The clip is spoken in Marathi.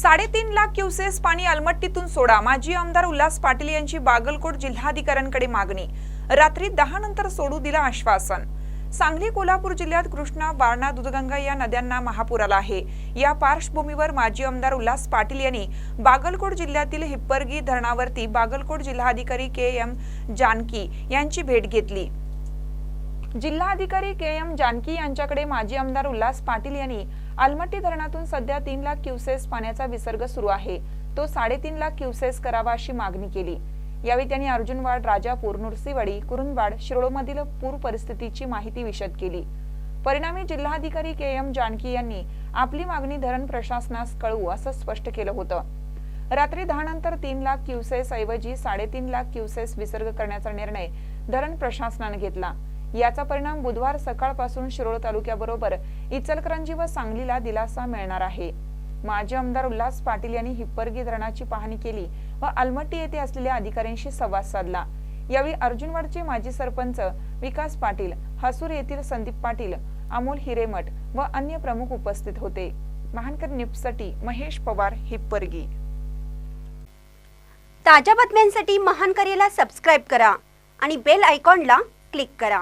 साडेतीन लाख क्युसेस पाणी अलमट्टीतून सोडा. माजी आमदार उल्हास पाटील यांची बागलकोट जिल्हाधिकाऱ्यांकडे मागणी. रात्री दहा नंतर सोडू दिलं आश्वासन. सांगली कोल्हापूर जिल्ह्यात कृष्णा वारणा दुधगंगा या नद्यांना महापूर आला आहे. या पार्श्वभूमीवर माजी आमदार उल्हास पाटील यांनी बागलकोट जिल्ह्यातील हिप्परगी धरणावरती बागलकोट जिल्हाधिकारी के एम जानकी यांची भेट घेतली. जिल्हाधिकारी के एम जानकी यांच्याकडे माजी आमदार उल्हास पाटील यांनी आलमट्टी धरणातून सध्या तीन लाख क्युसेस पाण्याचा विसर्ग सुरू आहे. तो साडेतीन लाख क्युसेस करावा अशी मागणी केली. यावेळी त्यांनी अर्जुनवाड राजापूर नुरसीवाडी कुरुंदवाड शिरोळमधील पूर परिस्थितीची माहिती विशद केली. परिणामी जिल्हाधिकारी के एम जानकी यांनी आपली मागणी धरण प्रशासनास कळवू असं स्पष्ट केलं होतं. रात्री दहा नंतर तीन लाख क्युसेस ऐवजी साडेतीन लाख क्युसेस विसर्ग करण्याचा निर्णय धरण प्रशासनाने घेतला. याचा परिणाम बुधवार सकाळपासून शिरोळ तालुक्याबरोबर इचलकरंजी व सांगलीला दिलासा मिळणार आहे. माजी आमदार उल्हास पाटील यांनी हिप्परगी धरणाची पाहणी केली व अलमट्टी येथे असलेल्या अधिकाऱ्यांशी संवाद साधला. यावेळी अर्जुनवाडचे माजी सरपंच विकास पाटील हसूर येथील संदीप पाटील अमोल हिरेमठ व अन्य प्रमुख उपस्थित होते. महानकर निप्ससाठी महेश पवार हिप्परगी. ताज्या बातम्यांसाठी महानकरेला सबस्क्राईब करा आणि बेल आयकॉनला क्लिक करा.